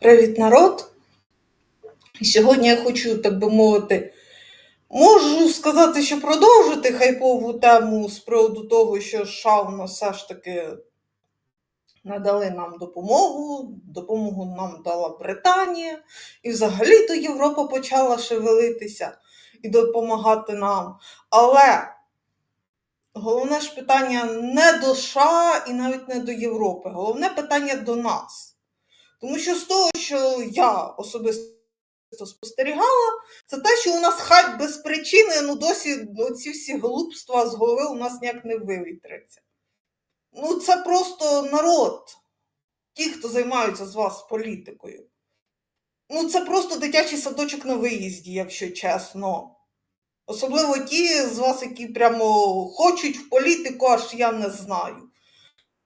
Привіт, народ! Сьогодні я хочу, так би мовити, можу сказати, що продовжити хайпову тему з приводу того, що США у нас все ж таки надали нам допомогу, допомогу нам дала Британія, і взагалі-то Європа почала шевелитися і допомагати нам. Але головне ж питання не до США і навіть не до Європи. Головне питання до нас. Тому що з того, що я особисто спостерігала, це те, що у нас хать без причини, ну досі ці всі глупства з голови у нас ніяк не вивітряться. Ну, це просто народ, ті, хто займаються з вас політикою. Ну, це просто дитячий садочок на виїзді, якщо чесно. Особливо ті з вас, які прямо хочуть в політику, аж я не знаю.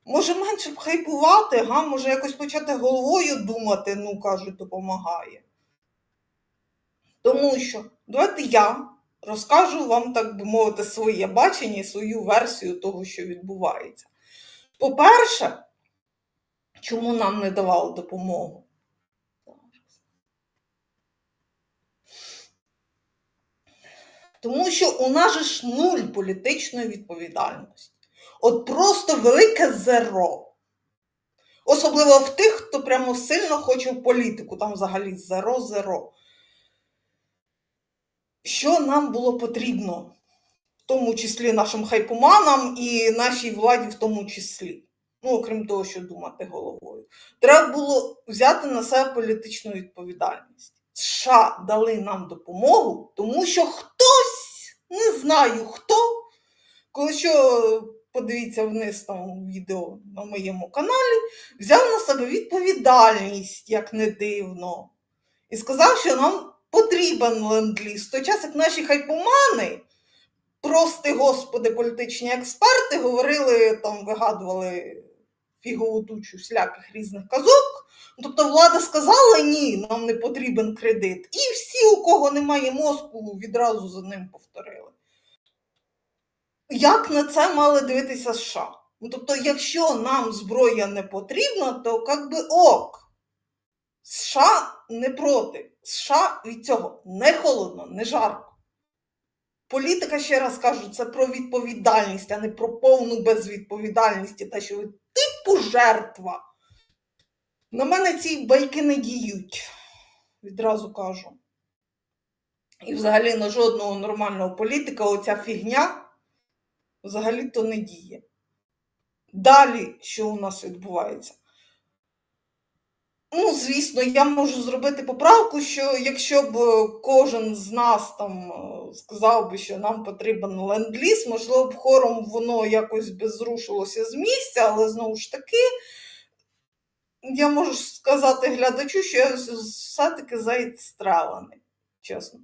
Може, менше б хайпувати, га? може якось почати головою думати, ну, кажуть, допомагає. Тому що давайте я розкажу вам, так би мовити, своє бачення і свою версію того, що відбувається. По-перше, чому нам не давали допомогу? Тому що у нас же ж нуль політичної відповідальності. От просто велике зеро. Особливо в тих, хто прямо сильно хоче в політику, там взагалі зеро-зеро. Що нам було потрібно, в тому числі нашим хайпоманам і нашій владі, в тому числі. Ну, окрім того, що думати головою. Треба було взяти на себе політичну відповідальність. США дали нам допомогу, тому що хтось, не знаю хто, коли що подивіться вниз там відео на моєму каналі, взяв на себе відповідальність, як не дивно, і сказав, що нам потрібен ленд-ліз. В той час, як наші хайпомани, прости господи, політичні експерти, говорили, там вигадували фігову тучу всіляких різних казок. Тобто влада сказала ні, нам не потрібен кредит. І всі, у кого немає мозку, відразу за ним повторили. Як на це мали дивитися США? Ну, Тобто, якщо нам зброя не потрібна, то як би ок. США не проти. США від цього не холодно, не жарко. Політика, ще раз кажу, це про відповідальність, а не про повну безвідповідальність, те, що ви типу жертва. На мене ці байки не діють, відразу кажу. І взагалі на жодного нормального політика оця фігня взагалі-то не діє. Далі, що у нас відбувається? Ну, звісно, я можу зробити поправку, що якщо б кожен з нас там е, сказав би, що нам потрібен ленд-ліз, можливо б хором воно якось би зрушилося з місця, але знову ж таки, я можу сказати глядачу, що я все-таки заєстрелений, чесно.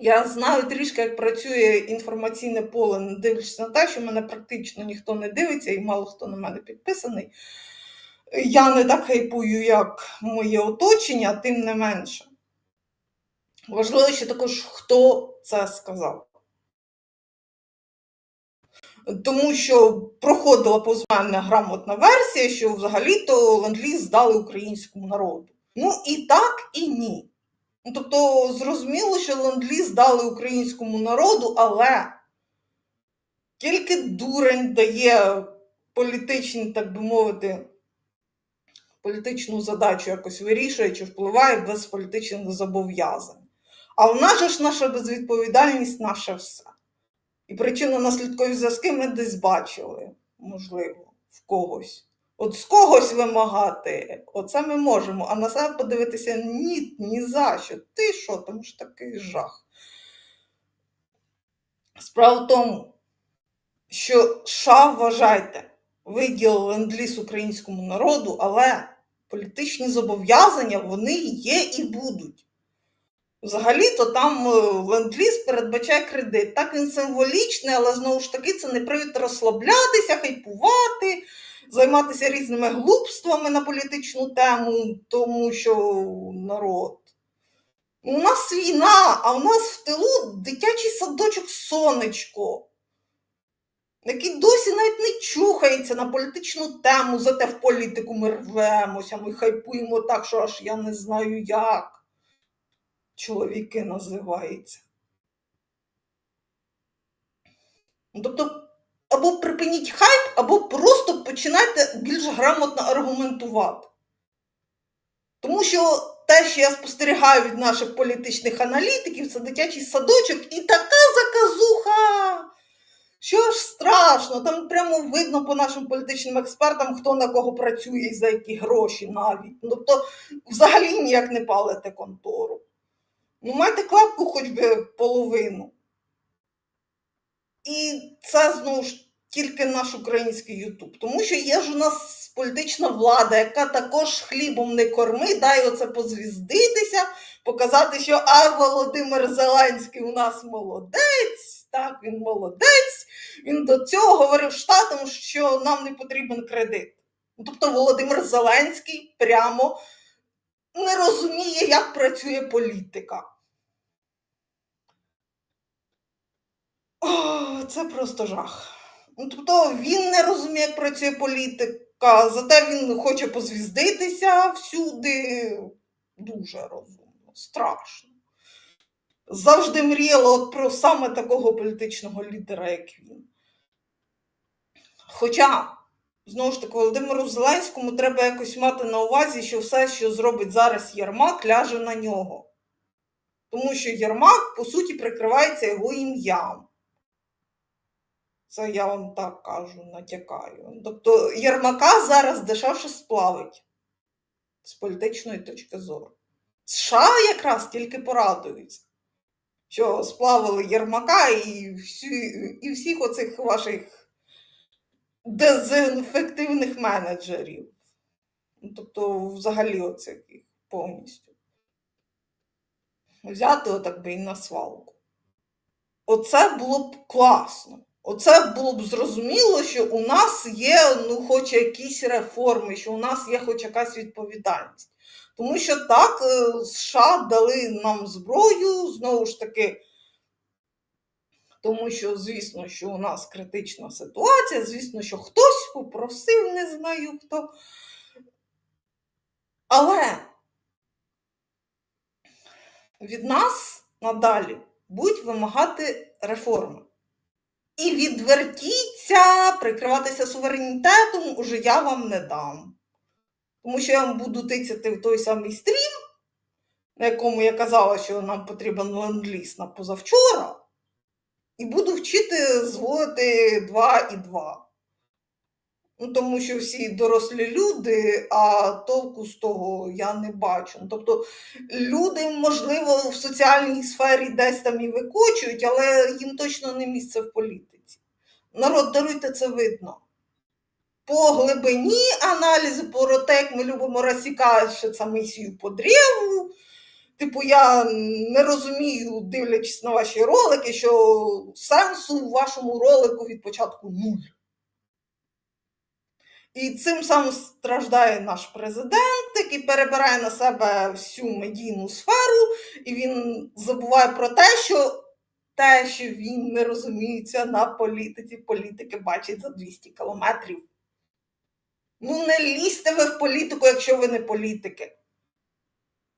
Я знаю трішки, як працює інформаційне поле, не дивлячись на те, що мене практично ніхто не дивиться і мало хто на мене підписаний. Я не так хайпую, як моє оточення, тим не менше. Важливо ще також, хто це сказав. Тому що проходила повз мене грамотна версія, що взагалі-то ленд-ліз здали українському народу. Ну і так, і ні. Ну, Тобто, зрозуміло, що ленд-ліз дали українському народу, але тільки дурень дає політичні, так би мовити, політичну задачу якось вирішує чи впливає без політичних зобов'язань. А в нас же ж наша безвідповідальність наше все. І причинно-наслідкові зв'язки ми десь бачили, можливо, в когось. От з когось вимагати, оце ми можемо, а на себе подивитися ні, ні за що. Ти що, там ж такий жах. Справа в тому, що США, вважайте, виділили ленд-ліз українському народу, але політичні зобов'язання вони є і будуть. Взагалі-то там ленд-ліз передбачає кредит. Так він символічний, але знову ж таки це не привід розслаблятися, хайпувати займатися різними глупствами на політичну тему, тому що народ. У нас війна, а у нас в тилу дитячий садочок сонечко. який досі навіть не чухається на політичну тему, зате в політику ми рвемося, ми хайпуємо так, що аж я не знаю як. Чоловіки називаються. Ну, Тобто, або припиніть хайп, або просто починайте більш грамотно аргументувати. Тому що те, що я спостерігаю від наших політичних аналітиків, це дитячий садочок і така заказуха, що аж страшно. Там прямо видно по нашим політичним експертам, хто на кого працює і за які гроші навіть. Ну, Тобто, взагалі ніяк не палите контору. Ну, майте клапку хоч би половину. І це знову ж тільки наш український Ютуб. Тому що є ж у нас політична влада, яка також хлібом не корми, дай оце позвіздитися, показати, що а Володимир Зеленський у нас молодець, так, він молодець. Він до цього говорив Штатам, що нам не потрібен кредит. Тобто Володимир Зеленський прямо не розуміє, як працює політика. О, це просто жах. Ну, тобто він не розуміє, як працює політика, зате він хоче позвіздитися всюди. Дуже розумно, страшно. Завжди мріяла от про саме такого політичного лідера, як він. Хоча, знову ж таки, Володимиру Зеленському треба якось мати на увазі, що все, що зробить зараз Єрмак, ляже на нього. Тому що Єрмак, по суті, прикривається його ім'ям. Це я вам так кажу, натякаю. Тобто Єрмака зараз дешевше сплавить з політичної точки зору. США якраз тільки порадуються, що сплавили Єрмака і, всі, і всіх оцих ваших дезінфективних менеджерів. Ну, Тобто, взагалі, оцих повністю. Взяти отак би і на свалку. Оце було б класно. Оце було б зрозуміло, що у нас є ну, хоч якісь реформи, що у нас є хоч якась відповідальність. Тому що так, е, США дали нам зброю, знову ж таки, тому що, звісно, що у нас критична ситуація, звісно, що хтось попросив, не знаю хто. Але від нас надалі будуть вимагати реформи. І відвертіться, прикриватися суверенітетом уже я вам не дам. Тому що я вам буду тицяти в той самий стрім, на якому я казала, що нам потрібен ленд-ліз на позавчора, і буду вчити зводити 2 і 2. Ну, тому що всі дорослі люди, а толку з того я не бачу. Ну, Тобто люди, можливо, в соціальній сфері десь там і викочують, але їм точно не місце в політиці. Народ, даруйте, це видно. По глибині аналізу, по як ми любимо розсікати це мисію по древу. Типу, я не розумію, дивлячись на ваші ролики, що сенсу у вашому ролику від початку нуль. І цим самим страждає наш президент, який перебирає на себе всю медійну сферу, і він забуває про те, що те, що він не розуміється на політиці, політики бачить за 200 кілометрів. Ну, не лізьте ви в політику, якщо ви не політики.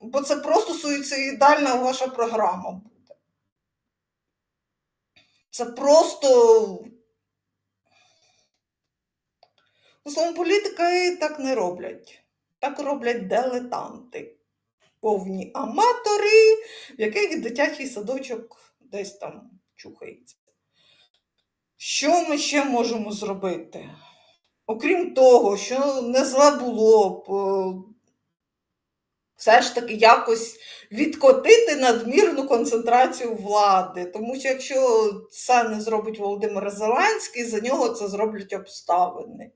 Бо це просто суїцидальна ваша програма буде. Це просто Ну, словом, політики так не роблять. Так роблять дилетанти. Повні аматори, в яких дитячий садочок десь там чухається. Що ми ще можемо зробити? Окрім того, що не зле було б е, все ж таки якось відкотити надмірну концентрацію влади. Тому що якщо це не зробить Володимир Зеленський, за нього це зроблять обставини.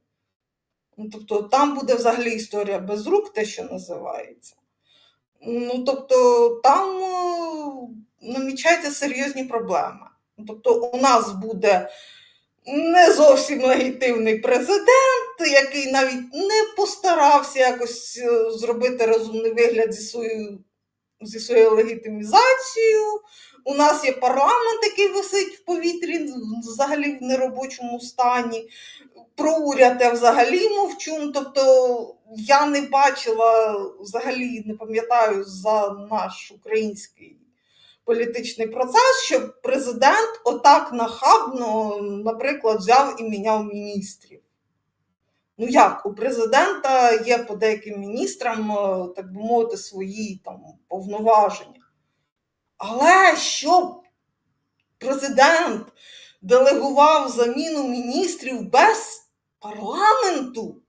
Ну, тобто там буде взагалі історія без рук, те, що називається. Ну, тобто, там о, намічаються серйозні проблеми. Ну, Тобто, у нас буде не зовсім легітимний президент, який навіть не постарався якось е, зробити розумний вигляд зі своєю, зі своєю легітимізацією. У нас є парламент, який висить в повітрі взагалі в неробочому стані. Про уряд я взагалі мовчу. Ну, Тобто я не бачила взагалі, не пам'ятаю за наш український політичний процес, щоб президент отак нахабно, наприклад, взяв і міняв міністрів. Ну як, у президента є по деяким міністрам, е, так би мовити, свої там повноваження. Але щоб президент делегував заміну міністрів без парламенту,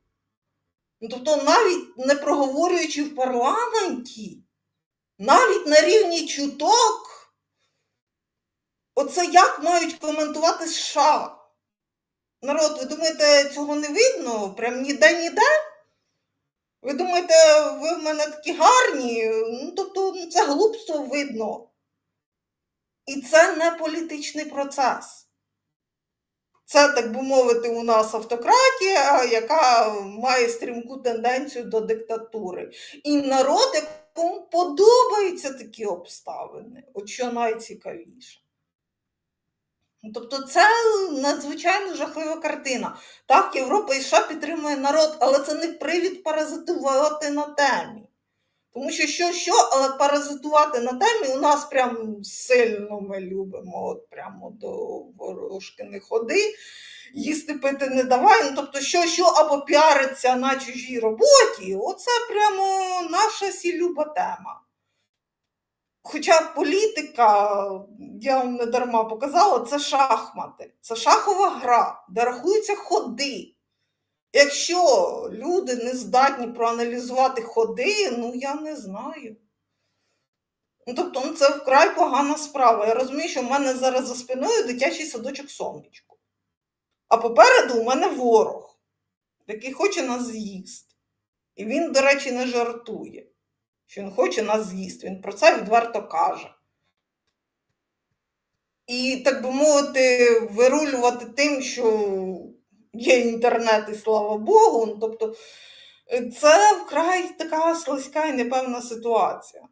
ну, тобто навіть не проговорюючи в парламенті, навіть на рівні чуток, оце як мають коментувати США? Народ, ви думаєте, цього не видно? Прям ніде ніде? Ви думаєте, ви в мене такі гарні? Ну, тобто, ну, це глупство видно. І це не політичний процес. Це, так би мовити, у нас автократія, яка має стрімку тенденцію до диктатури. І народ, якому подобаються такі обставини, от що найцікавіше. Тобто це надзвичайно жахлива картина. Так, Європа і США підтримує народ, але це не привід паразитувати на темі. Тому що що, що, але паразитувати на темі у нас прям сильно ми любимо, от прямо до ворожки не ходи, їсти пити не давай. Ну, тобто, що, що або піариться на чужій роботі, оце прямо наша сілюба тема. Хоча політика, я вам не дарма показала, це шахмати, це шахова гра, де рахуються ходи. Якщо люди не здатні проаналізувати ходи, ну я не знаю. Ну, тобто, ну, це вкрай погана справа. Я розумію, що в мене зараз за спиною дитячий садочок сонечко. А попереду у мене ворог, який хоче нас з'їсти. І він, до речі, не жартує, що він хоче нас з'їсти. Він про це відверто каже. І, так би мовити, вирулювати тим, що є інтернет, і слава Богу. Ну, тобто, е, це вкрай така слизька і непевна ситуація.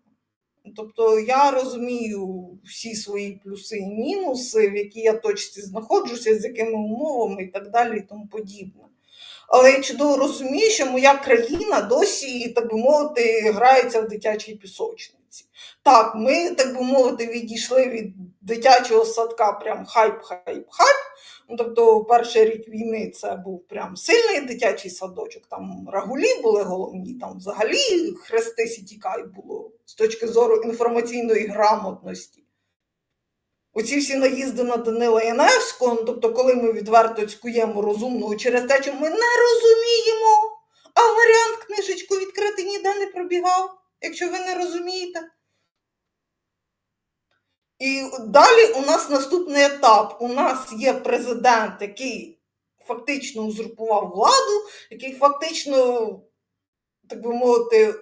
Тобто я розумію всі свої плюси і мінуси, в якій я точці знаходжуся, з якими умовами і так далі, і тому подібне. Але я чудово розумію, що моя країна досі, так би мовити, грається в дитячій пісочниці. Так, ми, так би мовити, відійшли від дитячого садка прям хайп-хайп-хайп. Ну, тобто, перший рік війни це був прям сильний дитячий садочок. Там рагулі були головні, там взагалі хрести сітікай було з точки зору інформаційної грамотності. Оці всі наїзди на Данила Яневського, ну, тобто, коли ми відверто цькуємо розумного через те, що ми не розуміємо, а варіант книжечку відкрити ніде не пробігав, якщо ви не розумієте. І далі у нас наступний етап. У нас є президент, який фактично узурпував владу, який фактично, так би мовити,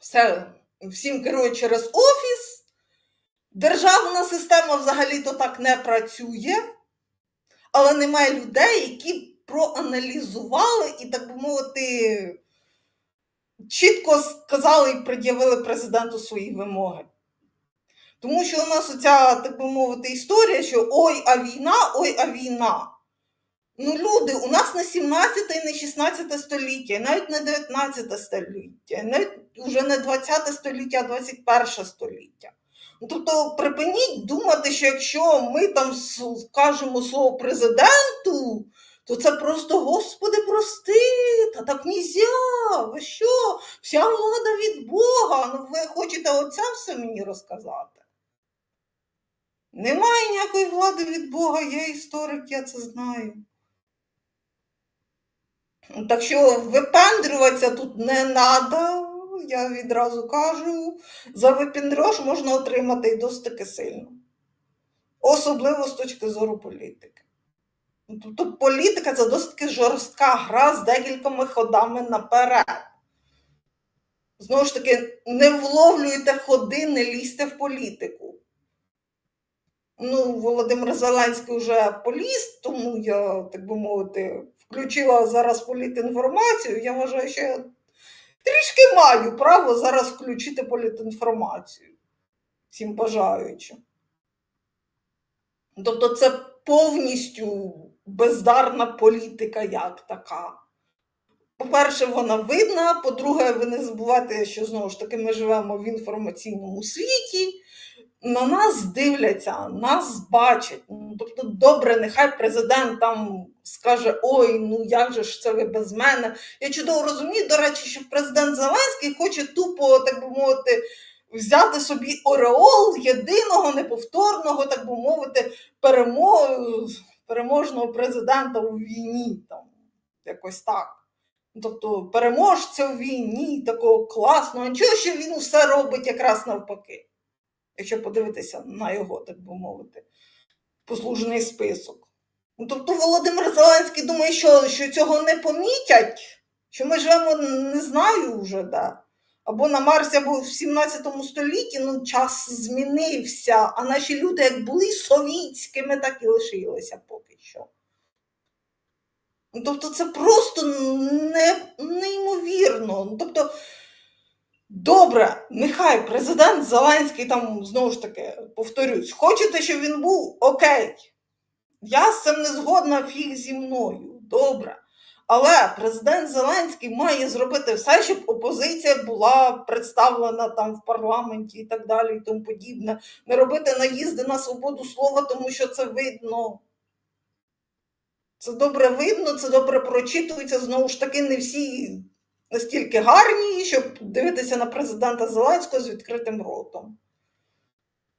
все, всім керує через офіс. Державна система взагалі-то так не працює, але немає людей, які проаналізували і, так би мовити, чітко сказали і пред'явили президенту свої вимоги. Тому що у нас оця, так би мовити, історія, що ой, а війна, ой, а війна. Ну, люди, у нас не 17 і не 16 століття, навіть не 19 століття, навіть вже не 20 століття, а 21 століття. Тобто, припиніть думати, що якщо ми там скажемо слово президенту, то це просто, Господи, прости, та так нельзя, ви що? Вся влада від Бога. Ну, ви хочете оце все мені розказати? Немає ніякої влади від Бога, я історик, я це знаю. Так що випендрюватися тут не треба, я відразу кажу, за випендрьош можна отримати і досить сильно. Особливо з точки зору політики. Тобто політика це досить жорстка гра з декількома ходами наперед. Знову ж таки, не вловлюйте ходи, не лізьте в політику. Ну, Володимир Зеленський вже поліз, тому я, так би мовити, включила зараз політінформацію. Я вважаю, що я трішки маю право зараз включити політінформацію. всім бажаючим. Тобто це повністю бездарна політика як така. По-перше, вона видна. По-друге, ви не забувайте, що знову ж таки ми живемо в інформаційному світі. На нас дивляться, нас бачать. Ну, Тобто, добре, нехай президент там скаже: Ой, ну як же ж це ви без мене? Я чудово розумію, до речі, що президент Зеленський хоче тупо, так би мовити, взяти собі ореол єдиного, неповторного, так би мовити, перемо- переможного президента у війні. Там, якось так. Тобто переможця у війні, такого класного. Нічого, що він все робить якраз навпаки. Якщо подивитися на його, так би мовити, послужний список. Ну, тобто Володимир Зеленський думає, що, що цього не помітять, що ми живемо, не знаю вже, да. Або на Марсі, або в 17 столітті ну, час змінився, а наші люди як були совітськими, так і лишилися поки що. Ну, Тобто це просто не, неймовірно. Ну, Тобто, добре, нехай президент Зеленський там знову ж таки повторюсь, хочете, щоб він був окей. Я з цим не згодна фіг зі мною. Добре. Але президент Зеленський має зробити все, щоб опозиція була представлена там в парламенті і так далі, і тому подібне. Не робити наїзди на свободу слова, тому що це видно. Це добре видно, це добре прочитується. Знову ж таки, не всі настільки гарні, щоб дивитися на президента Зеленського з відкритим ротом.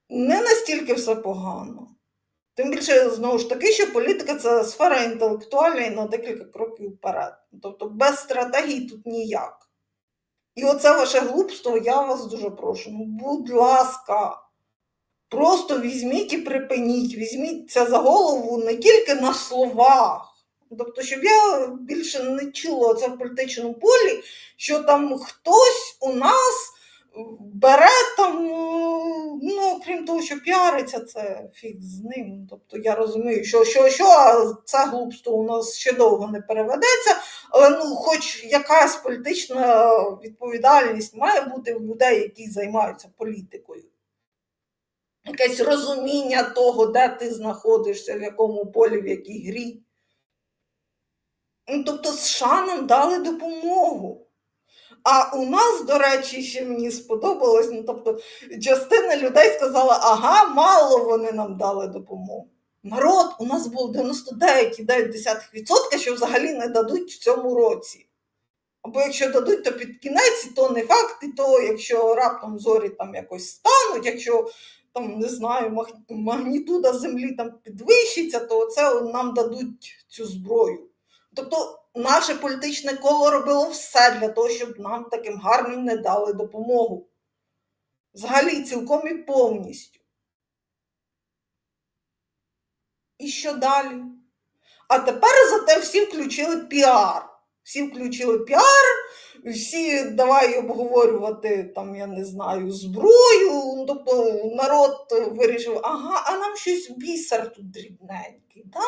Не настільки все погано. Тим більше, знову ж таки, що політика це сфера інтелектуальна і на декілька кроків вперед. Тобто без стратегії тут ніяк. І оце ваше глупство, я вас дуже прошу. Ну, будь ласка, просто візьміть і припиніть, візьміть це за голову не тільки на словах. Тобто, щоб я більше не чула це в політичному полі, що там хтось у нас бере там, ну, крім того, що піариться, це фіг з ним. Тобто я розумію, що, що, що а це глупство у нас ще довго не переведеться, але ну, хоч якась політична відповідальність має бути в людей, які займаються політикою. Якесь розуміння того, де ти знаходишся, в якому полі, в якій грі. Ну, тобто США нам дали допомогу. А у нас, до речі, ще мені сподобалось, ну тобто частина людей сказала, ага, мало вони нам дали допомогу. Народ, у нас було 99,9%, що взагалі не дадуть в цьому році. Або якщо дадуть, то під кінець, то не факт, і то якщо раптом зорі там якось стануть, якщо там не знаю, магнітуда землі там підвищиться, то це нам дадуть цю зброю. Тобто наше політичне коло робило все для того, щоб нам таким гарним не дали допомогу. Взагалі, цілком і повністю. І що далі? А тепер зате всі включили піар. Всі включили піар, всі давай обговорювати там, я не знаю, зброю. Тобто народ вирішив, ага, а нам щось бісер тут дрібненький. Да?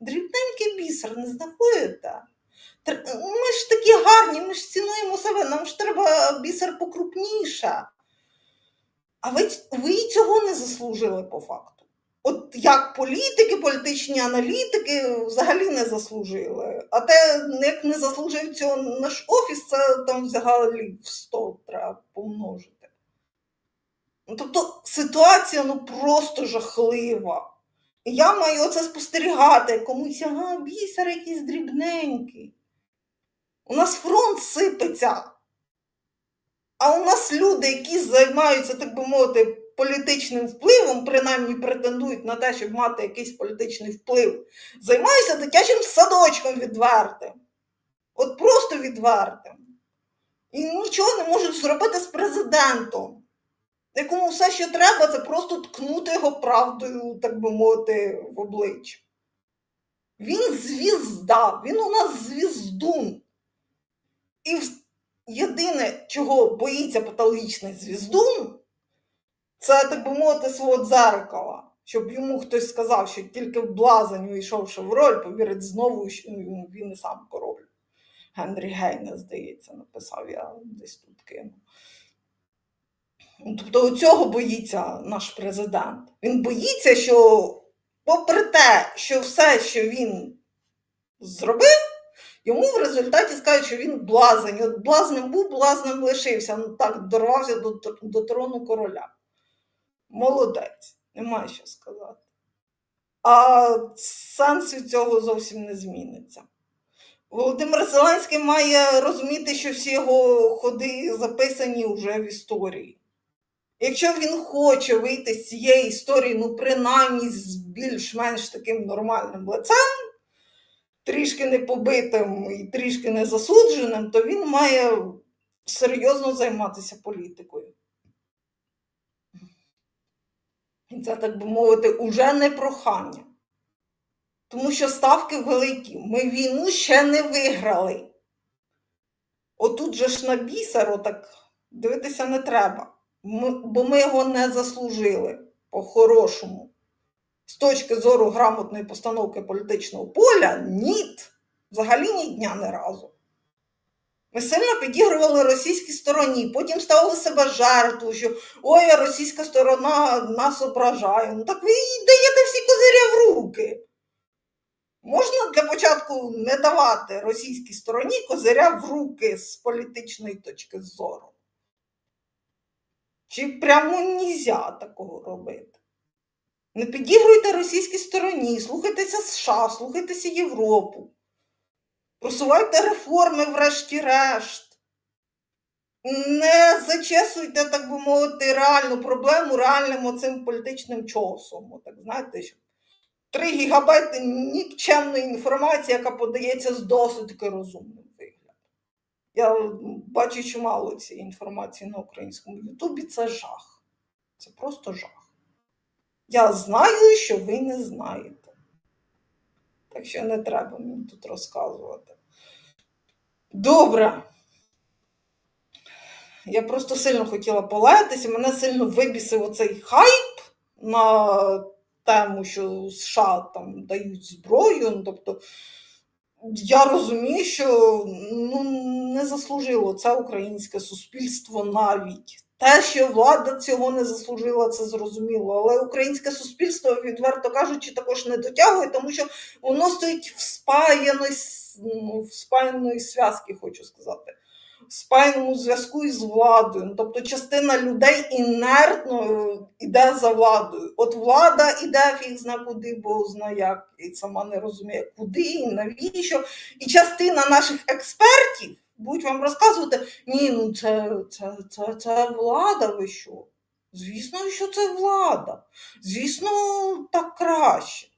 Дрібненький бісер, не знаходите? Ми ж такі гарні, ми ж цінуємо себе, нам ж треба бісер покрупніше. А ви, ви цього не заслужили по факту. От як політики, політичні аналітики взагалі не заслужили. А те, як не заслужив цього наш офіс, це там взагалі в 100 треба помножити. Ну, тобто ситуація ну просто жахлива. І я маю оце спостерігати, комусь, ага, бісер якийсь дрібненький. У нас фронт сипеться. А у нас люди, які займаються, так би мовити, політичним впливом, принаймні претендують на те, щоб мати якийсь політичний вплив, займаються дитячим садочком відвертим. От просто відвертим. І нічого не можуть зробити з президентом, якому все, що треба, це просто ткнути його правдою, так би мовити, в обличчя. Він звізда, він у нас звіздун. І єдине, чого боїться патологічний звіздун, це, так би мовити, свого дзеркала. Щоб йому хтось сказав, що тільки в блазень війшовши в роль, повірить знову, що ну, він і сам король. Генрі Гейне, здається, написав, я десь тут кину. Тобто цього боїться наш президент. Він боїться, що, попри те, що все, що він зробив, йому в результаті скажуть, що він блазень. От блазнем був, блазнем лишився. Ну так, дорвався до, до трону короля. Молодець, немає що сказати. А сенс від цього зовсім не зміниться. Володимир Зеленський має розуміти, що всі його ходи записані вже в історії. Якщо він хоче вийти з цієї історії, ну принаймні з більш-менш таким нормальним лицем, трішки не побитим і трішки не засудженим, то він має серйозно займатися політикою. І це, так би мовити, уже не прохання. Тому що ставки великі. Ми війну ще не виграли. Отут же ж на бісеро так дивитися не треба. Ми, бо ми його не заслужили по-хорошому. З точки зору грамотної постановки політичного поля, ні. Взагалі ні дня не разу. Ми сильно підігрували російській стороні, потім ставили себе жертву, що ой, російська сторона нас ображає. Ну так ви їй даєте всі козиря в руки. Можна для початку не давати російській стороні козиря в руки з політичної точки зору? Чи прямо нельзя такого робити? Не підігруйте російській стороні, слухайтеся США, слухайтеся Європу. Просувайте реформи, врешті-решт. Не зачесуйте, так би мовити, реальну проблему реальним оцим політичним чосом. Отак, знаєте, що 3 гігабайти нікчемної інформації, яка подається з досить розумним. Я бачу чимало цієї інформації на українському Ютубі. Це жах. Це просто жах. Я знаю, що ви не знаєте. Так що не треба мені тут розказувати. Добре. Я просто сильно хотіла полаятися, мене сильно вибісив оцей хайп на тему, що США там дають зброю. Ну, тобто, я розумію, що ну, не заслужило це українське суспільство навіть. Те, що влада цього не заслужила, це зрозуміло. Але українське суспільство, відверто кажучи, також не дотягує, тому що воно стоїть в спаяної, ну, в спаяної зв'язки, хочу сказати. В спаяному зв'язку із владою. Ну, Тобто частина людей інертно йде за владою. От влада іде фіг зна куди, бо зна як, і сама не розуміє, куди і навіщо. І частина наших експертів будуть вам розказувати, ні, ну це, це, це, це влада, ви що? Звісно, що це влада. Звісно, так краще.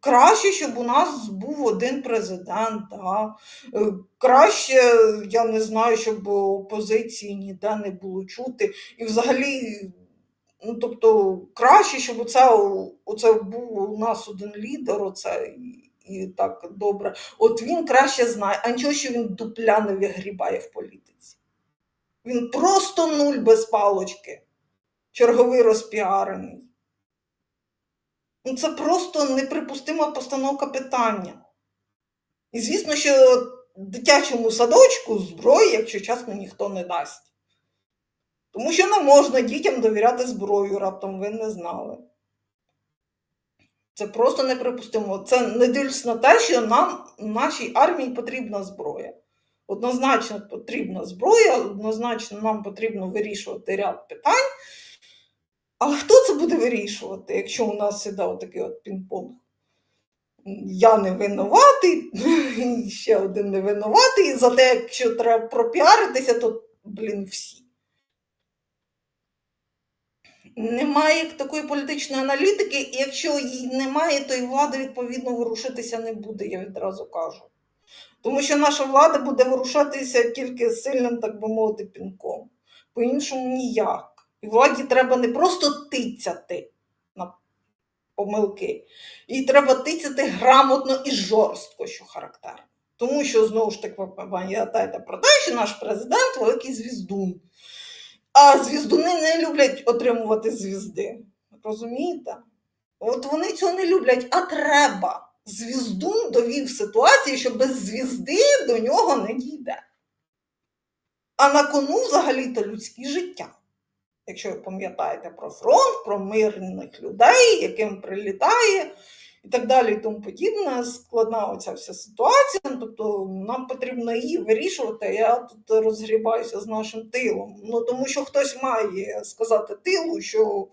Краще, щоб у нас був один президент, да. Е, краще, я не знаю, щоб опозиції ніде не було чути. І взагалі, ну тобто, краще, щоб оце, оце був у нас один лідер, оце і, і так добре. От він краще знає, а нічого, що він дупля не вигрібає в політиці. Він просто нуль без палочки, черговий розпіарений. Ну, це просто неприпустима постановка питання. І звісно, що дитячому садочку зброї, якщо чесно, ніхто не дасть. Тому що не можна дітям довіряти зброю, раптом ви не знали. Це просто неприпустимо. Це не дивлячись на те, що нам, нашій армії потрібна зброя. Однозначно потрібна зброя, однозначно нам потрібно вирішувати ряд питань. Але хто це буде вирішувати, якщо у нас іде отакий от пінг-понг? Я не винуватий, і ще один не винуватий. І за те, якщо треба пропіаритися, то, блін, всі. Немає такої політичної аналітики, і якщо її немає, то і влада, відповідно, ворушитися не буде, я відразу кажу. Тому що наша влада буде ворушатися тільки сильним, так би мовити, пінком. По-іншому ніяк. І владі треба не просто тицяти на помилки, їй треба тицяти грамотно і жорстко, що характерно. Тому що, знову ж таки, ви пам'ятаєте про те, що наш президент великий звіздун. А звіздуни не люблять отримувати звізди. Розумієте? От вони цього не люблять, а треба. Звіздун довів ситуацію, що без звізди до нього не дійде. А на кону взагалі-то людське життя. Якщо ви пам'ятаєте про фронт, про мирних людей, яким прилітає і так далі, і тому подібне, складна оця вся ситуація. Тобто нам потрібно її вирішувати. Я тут розгрібаюся з нашим тилом. Ну тому що хтось має сказати тилу, що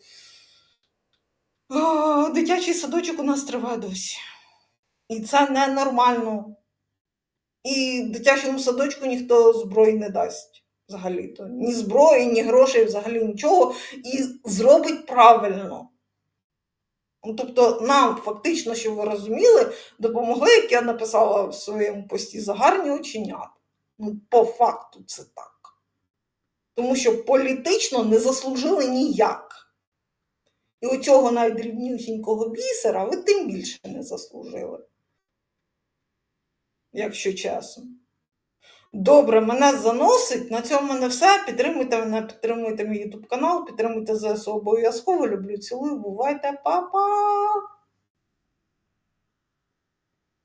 а, дитячий садочок у нас триває досі. І це ненормально. І дитячому садочку ніхто зброї не дасть взагалі-то. Ні зброї, ні грошей, взагалі нічого. І зробить правильно. Ну, Тобто, нам фактично, щоб ви розуміли, допомогли, як я написала в своєму пості, за гарні оченята. Ну, по факту це так. Тому що політично не заслужили ніяк. І оцього найдрібнюсінького бісера ви тим більше не заслужили. Якщо чесно. Добре, мене заносить. На цьому не все. Підтримуйте мене, підтримуйте мій YouTube канал, підтримуйте ЗСУ обов'язково. Люблю, цілую. Бувайте, па-па!